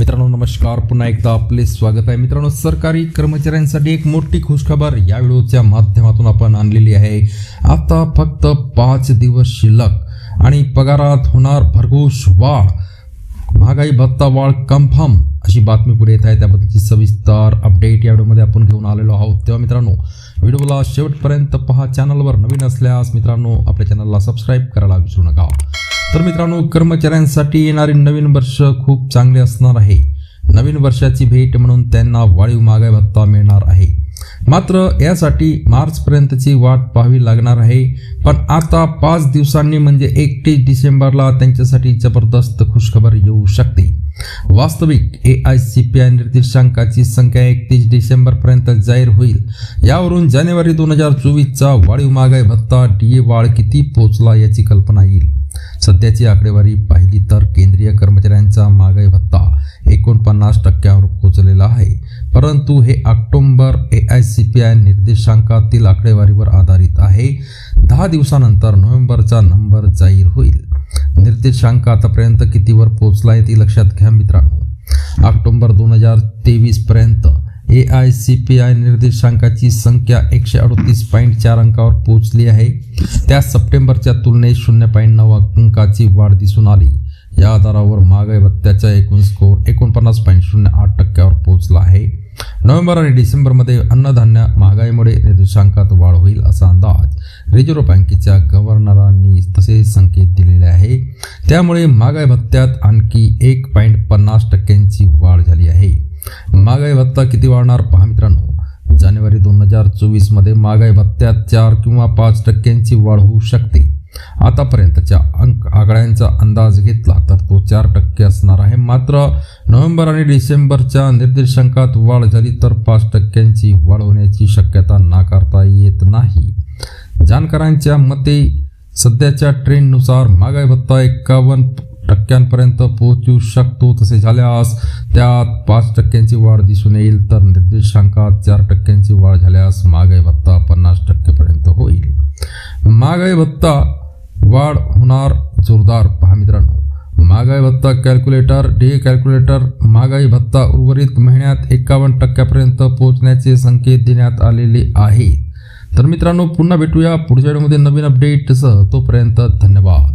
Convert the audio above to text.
मित्रांनो नमस्कार. पुन्हा एकदा आपले स्वागत आहे. मित्रांनो सरकारी कर्मचाऱ्यांसाठी एक मोठी खुशखबर या व्हिडिओच्या माध्यमातून आपण आणलेली आहे. आता फक्त पाच दिवस शिल्लक आणि पगारात होणार भरघोष वाढ. महागाई भत्ता वाढ कन्फर्म अशी बातमी पुढे येत आहे. त्याबद्दलची सविस्तर अपडेट या व्हिडिओमध्ये आपण घेऊन आलेलो आहोत. तेव्हा मित्रांनो व्हिडिओला शेवटपर्यंत पहा. चॅनलवर नवीन असल्यास मित्रांनो आपल्या चॅनलला सबस्क्राईब करायला विसरू नका. तर मित्रांनो कर्मचाऱ्यांसाठी येणारे नवीन वर्ष खूप चांगले असणार आहे. नवीन वर्षाची भेट म्हणून त्यांना वाळीव महागाई भत्ता मिळणार आहे. मात्र यासाठी मार्चपर्यंतची वाट पाहावी लागणार आहे. पण आता पाच दिवसांनी म्हणजे एकतीस डिसेंबरला त्यांच्यासाठी जबरदस्त खुशखबर येऊ शकते. वास्तविक A I C P I निर्देशांकाची संख्या एकतीस डिसेंबरपर्यंत जाहीर होईल. यावरून जानेवारी दोन हजार चोवीसचा वाढीव महागाई भत्ता डी ए वाढ किती पोहोचला याची कल्पना येईल. सध्याची आकडेवारी पाहिली तर केंद्रीय कर्मचाऱ्यांचा महागाई भत्ता एकोणपन्नास टक्क्यावर पोहोचलेला आहे. परंतु हे ऑक्टोंबर A I C P I निर्देशांकातील आकडेवारीवर आधारित आहे. दहा दिवसानंतर नोव्हेंबरचा नंबर जाहीर होईल. निर्देशांक आतापर्यंत कितीवर पोहोचला आहे ती लक्षात घ्या मित्रांनो. ऑक्टोंबर दोन हजार तेवीसपर्यंत A I C P I निर्देशांकाची संख्या एकशे अडतीस पॉईंट चार अंकावर पोहोचली आहे. त्या सप्टेंबरच्या तुलनेत शून्य पॉईंट नऊ अंकाची वाढ दिसून आली. या आधारावर महागाई भत्त्याचा एकूण स्कोअर एकोणपन्नास पॉईंट शून्य आठ टक्क्यावर पोहोचला आहे. नोव्हेंबर आणि डिसेंबरमध्ये अन्नधान्य महागाईमुळे निर्देशांकात वाढ होईल असा अंदाज रिझर्व्ह बँकेच्या गव्हर्नरांनी तसे संकेत दिलेले आहे. त्यामुळे महागाई भत्त्यात आणखी एक पॉईंट पन्नास टक्क्यांची भत्ता किती वाढणार? पहा मित्रांनो जानेवारी दोन हजार चोवीसमध्ये महागाई भत्त्यात चार किंवा पाच टक्क्यांची वाढ होऊ शकते. आतापर्यंतच्या अंक आकड्यांचा अंदाज घेतला तर तो चार टक्के असणार आहे. मात्र नोव्हेंबर आणि डिसेंबरच्या निर्देशांकात वाढ झाली तर पाच टक्क्यांची वाढ होण्याची शक्यता नाकारता येत नाही. जाणकारांच्या मते सध्याच्या ट्रेंडनुसार महागाई भत्ता एकावन्न टक्क्यांपर्यंत पोहोचू शकतो. तसे झाल्यास त्यात पाच टक्क्यांची वाढ दिसून येईल तर निर्देशांकात चार टक्क्यांची वाढ झाल्यास महागाई भत्ता पन्नास टक्केपर्यंत होईल. महागाई भत्ता वाढ होणार जोरदार. पहा मित्रांनो महागाई भत्ता कॅल्क्युलेटर डी कॅल्क्युलेटर महागाई भत्ता उर्वरित महिन्यात एकावन्न टक्क्यापर्यंत पोहोचण्याचे संकेत देण्यात आलेले आहे तर मित्रांनो पुन्हा भेटूया पुढच्या व्हिडिओमध्ये नवीन अपडेटसह तोपर्यंत धन्यवाद.